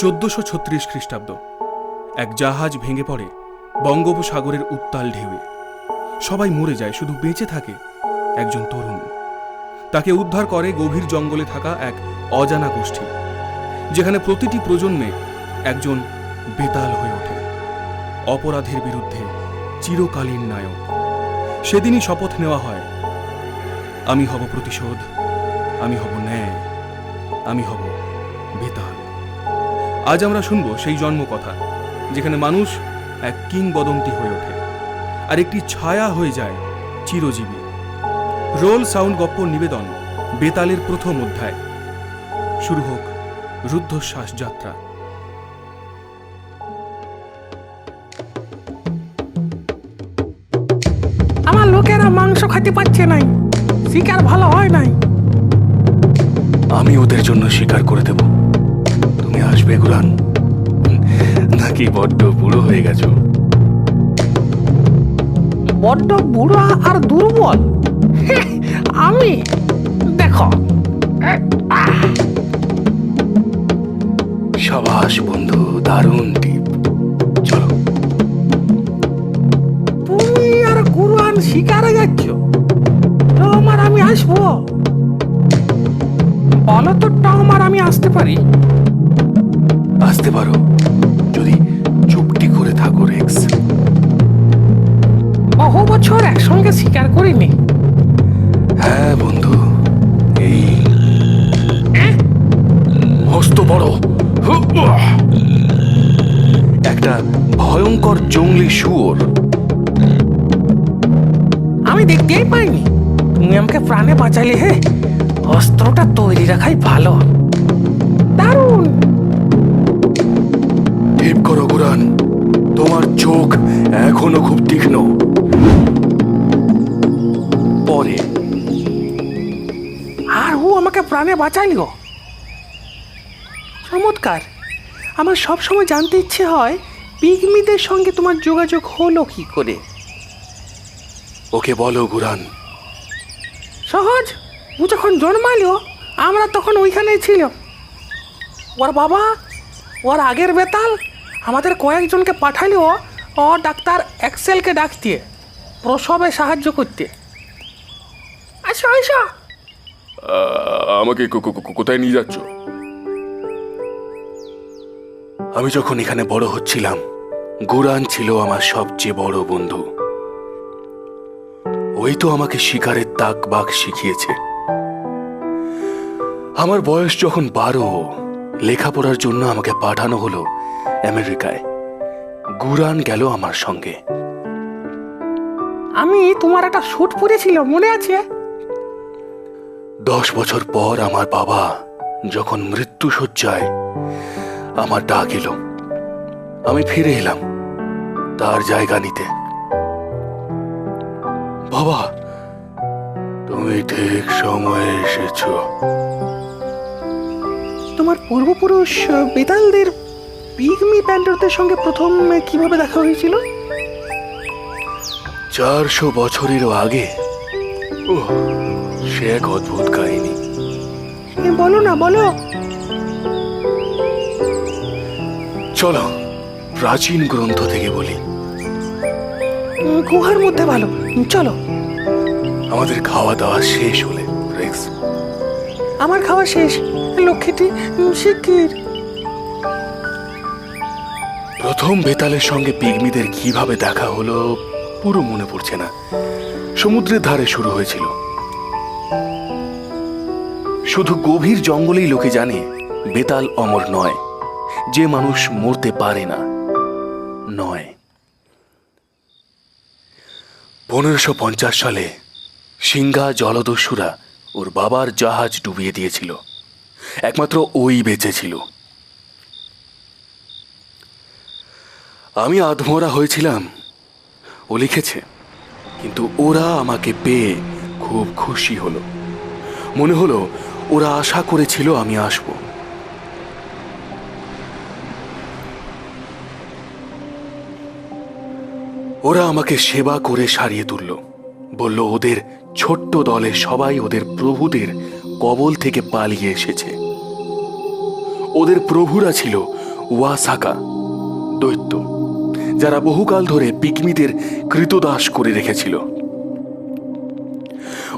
চোদ্দশো ছত্রিশ খ্রিস্টাব্দ। এক জাহাজ ভেঙে পড়ে বঙ্গোপসাগরের উত্তাল ঢেউয়ে। সবাই মরে যায়, শুধু বেঁচে থাকে একজন তরুণ। তাকে উদ্ধার করে গভীর জঙ্গলে থাকা এক অজানা গোষ্ঠী, যেখানে প্রতিটি প্রজন্মে একজন বেতাল হয়ে ওঠে। অপরাধের বিরুদ্ধে চিরকালীন নায়ক। সেদিনই শপথ নেওয়া হয়, আমি হব প্রতিশোধ, আমি হব ন্যায়, আমি হব আজ আমরা শুনব সেই জন্মকথা যেখানে মানুষ এক কিংবদন্তি হয়ে ওঠে আর একটি ছায়া হয়ে যায় চিরজীবী। রোল সাউন্ড গপ্প নিবেদন বেতালের প্রথম অধ্যায়। শুরু হোক রুদ্ধশ্বাস যাত্রা। আমার লোকেরা মাংস খেতে পাচ্ছে নাই শিকার ভালো হয় নাই। আমি ওদের জন্য স্বীকার করে দেব। আসবে গুরান নাকি বড্ড বুড়ো হয়ে গেছো? বড্ড বুড়ো আর দুর্বল। আমি দেখো। সাবাস বন্ধু দারুণ টিপ। চলো। তুমি আর কুরআন শিকারে যাচ্ছ তো আমার আমি আসব? বলো তো আমার আমি আসতে পারি? আসতে পারো। যদি চুপটি করে থাকো রেক্স। বহু বছর একসঙ্গে শিকার করিনি। হ্যাঁ বন্ধু এই মস্ত বড়। একটা ভয়ঙ্কর জঙ্গলি শুয়োর। আমি দেখতেই পাইনি। তুমি আমাকে প্রাণে বাঁচালে হে? অস্ত্রটা তৈরি রাখাই ভালো। চোখ এখনও খুব তীক্ষ্ণ। পরে। আর ও আমাকে প্রাণে বাঁচাইল চমৎকার। আমার সব সময় জানতে ইচ্ছে হয়, পিগমিদের সঙ্গে তোমার যোগাযোগ হলো কি করে? ওকে বলো, গুরান। সহজ। ও যখন জন্মালো, আমরা তখন ওইখানেই ছিল ওর বাবা, ওর আগের বেতাল আমাদের কয়েকজনকে পাঠালো ও ডাক্তার এক্সেলকে ডাকতে প্রসবে সাহায্য করতে। আচ্ছা আচ্ছা আমাকে কো- কো- কো- কোথায় নিয়ে যাচ্ছ? আমি যখন এখানে বড় হচ্ছিলাম গুরান ছিল আমার সবচেয়ে বড় বন্ধু। ওই তো আমাকে শিকারের তাক বাক শিখিয়েছে। আমার বয়স যখন বারো লেখাপড়ার জন্য আমাকে পাঠানো হলো আমেরিকায়। গুরান গেল আমার সঙ্গে। আমি তোমার একটা স্যুট পরেছিল মনে আছে? দশ বছর পর আমার বাবা যখন মৃত্যু শয্যায় আমার ডাক এলো। আমি ফিরে এলাম তার জায়গা নিতে। বাবা তুমি ঠিক সময়ে এসেছ। তোমার পূর্বপুরুষ বেতালদের পিগমি প্যান্টারদের সঙ্গে প্রথম কীভাবে দেখা হয়েছিল? চারশো বছরেরও আগে। ও সে এক অদ্ভুত কাহিনী। বলো না বলো। চলো প্রাচীন গ্রন্থ থেকে বলি। গুহার মধ্যে ভালো। চলো। আমাদের খাওয়া দাওয়া শেষ হলে রেক্স। আমার খাওয়া শেষ। লক্ষ্মীটি শিগগির প্রথম বেতালের সঙ্গে পিগমিদের কীভাবে দেখা হলো, পুরো মনে পড়ছে না। সমুদ্রের ধারে শুরু হয়েছিল। শুধু গভীর জঙ্গলেই লোকে জানে, বেতাল অমর নয়। যে মানুষ মরতে পারে না, নয়। পনেরোশো পঞ্চাশ সালে সিংহা জলদস্যুরা ওর বাবার জাহাজ ডুবিয়ে দিয়েছিল। একমাত্র ওই বেঁচে ছিল। আমি আধমরা হয়েছিলাম। ও লিখেছে, কিন্তু ওরা আমাকে পেয়ে খুব খুশি হলো। মনে হলো ওরা আশা করেছিল আমি আসব। ওরা আমাকে সেবা করে সারিয়ে তুলল। বলল, ওদের ছোট্ট দলে সবাই ওদের প্রভুদের কবল থেকে পালিয়ে এসেছে। ওদের প্রভুরা ছিল ওয়াসাকা, দৈত্য। যারা বহুকাল ধরে পিকমিদের কৃতদাস করে রেখেছিল।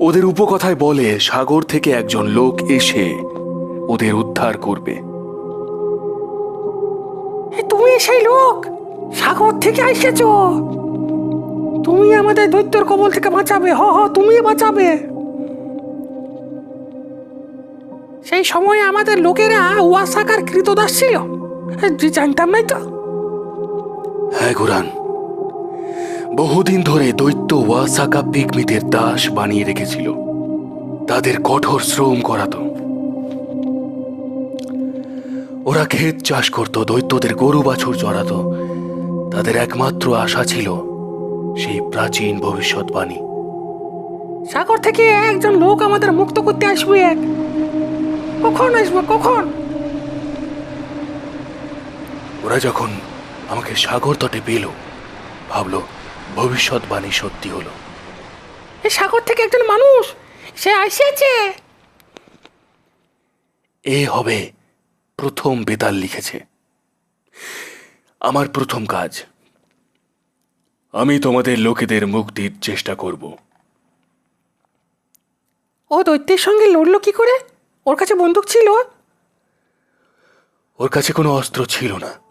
ওদের উপকথায় বলে, সাগর থেকে একজন লোক এসে ওদের উদ্ধার করবে। তুমি সেই লোক? সাগর থেকে এসেছ? তুমি আমাদের দৈত্যর কবল থেকে বাঁচাবে। হ হ, তুমি বাঁচাবে। সেই সময় আমাদের লোকেরা ওয়াসাকার কৃতদাস ছিল। জানতাম নাই তো? হ্যাঁ গুরান বহুদিন ধরে দৈত্য ওয়াসাকা পিকমিদের দাস বানিয়ে রেখেছিল। তাদের কঠোর শ্রম করাতো। ওরা ক্ষেত চাষ করত দৈত্যদের গরু বাছুর চড়াতো। তাদের একমাত্র আশা ছিল সেই প্রাচীন ভবিষ্যৎবাণী সাগর থেকে একজন লোক আমাদের মুক্ত করতে আসবে এক। কখন আসব কখন? ওরা যখন আমাকে সাগর তটে পেল। ভাবলো ভবিষ্যৎবাণী সত্যি হলো। এই সাগর থেকে একজন মানুষ? সে আসিয়াছে এ হবে প্রথম বেতাল লিখেছে। আমার প্রথম কাজ। আমি তোমাদের লোকেদের মুক্তির চেষ্টা করব। ও দৈত্যের সঙ্গে লড়লো কি করে? ওর কাছে বন্দুক ছিল? ওর কাছে কোনো অস্ত্র ছিল না।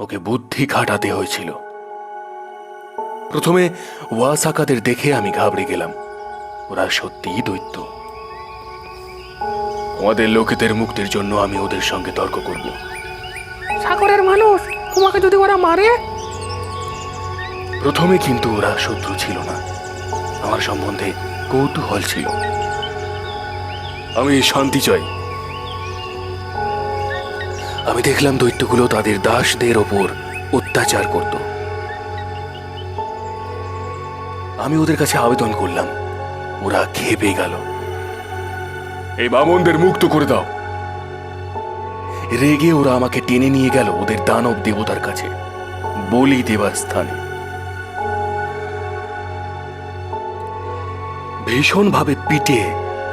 ওকে বুদ্ধি খাটাতে হয়েছিল। প্রথমে ওয়াসাকাদের দেখে আমি ঘাবড়ে গেলাম। ওরা সত্যিই দৈত্য। আমাদের লোকেদের মুক্তির জন্য আমি ওদের সঙ্গে তর্ক করব। সাগরের মানুষ তোমাকে যদি ওরা মারে? প্রথমে কিন্তু ওরা শত্রু ছিল না। আমার সম্বন্ধে কৌতূহল ছিল। আমি শান্তি চাই। আমি দেখলাম দৈত্যগুলো তাদের দাসদের ওপর অত্যাচার করত। আমি ওদের কাছে আবেদন করলাম। ওরা খেপে গেল। এই বামনদের মুক্ত করে দাও। রেগে ওরা আমাকে টেনে নিয়ে গেল ওদের দানব দেবতার কাছে বলি দেবার স্থানে। ভীষণভাবে পিটে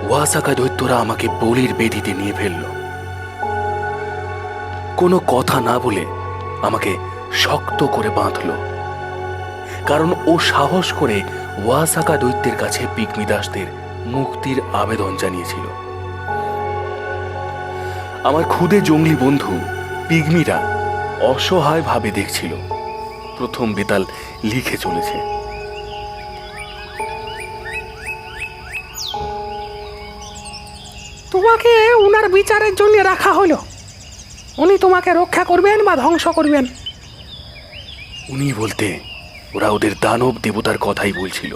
ওয়াসাকা দৈত্যরা আমাকে বলির বেদিতে নিয়ে ফেলল। কোনো কথা না বলে আমাকে শক্ত করে বাঁধল। কারণ ও সাহস করে ওয়াসাকা দৈত্যের কাছে পিকমি দাসদের মুক্তির আবেদন জানিয়েছিল। আমার খুদে জঙ্গলি বন্ধু পিগমিরা অসহায়ভাবে দেখছিল। প্রথম বেতাল লিখে চলেছে। তোমাকে উনার বিচারের জন্য রাখা হলো। উনি তোমাকে রক্ষা করবেন বা ধ্বংস করবেন। উনি বলতে ওরা ওদের দানব দেবতার কথাই বলছিল,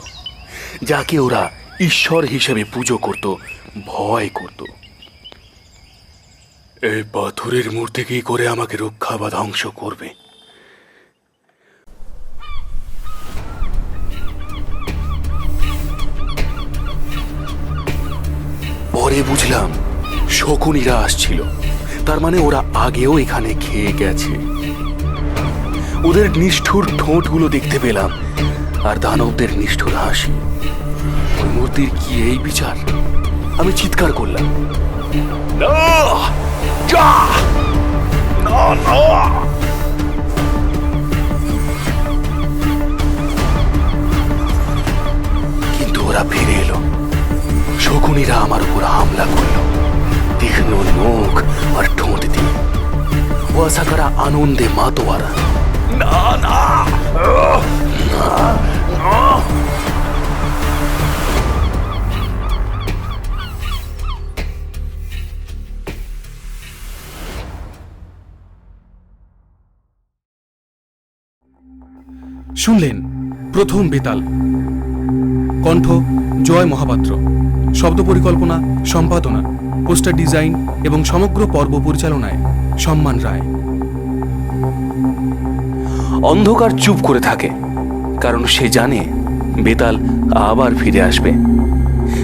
যাকে ওরা ঈশ্বর হিসেবে পুজো করত, ভয় করত। এই পাথরের মূর্তি কি করে আমাকে রক্ষা বা ধ্বংস করবে? পরে বুঝলাম শকুনিরা আসছিল। তার মানে ওরা আগেও এখানে খেয়ে গেছে ওদের নিষ্ঠুর ঠোঁটগুলো দেখতে পেলাম আর দানবদের নিষ্ঠুর হাসি ওই মূর্তির কি এই বিচার আমি চিৎকার করলাম "না! না, না!" ওয়াসাকারা আনন্দে মাতোয়ারা। না না। শুনলেন প্রথম বেতাল। কণ্ঠ জয় মহাপাত্র। শব্দ পরিকল্পনা সম্পাদনা পোস্টার ডিজাইন এবং সমগ্র পর্ব পরিচালনায় সম্মান রায়। অন্ধকার চুপ করে থাকে, কারণ সে জানে বেতাল আবার ফিরে আসবে।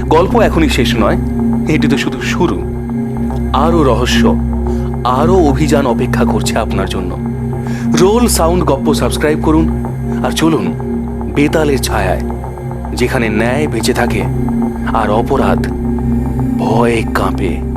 গল্প এখনই শেষ নয়, এটি তো শুধু শুরু। আরও রহস্য, আরও অভিযান অপেক্ষা করছে আপনার জন্য। রোল সাউন্ড গপ্প সাবস্ক্রাইব করুন, আর চলুন বেতালের ছায়ায়, যেখানে ন্যায় বেঁচে থাকে আর অপরাধ ভয়ে কাঁপে।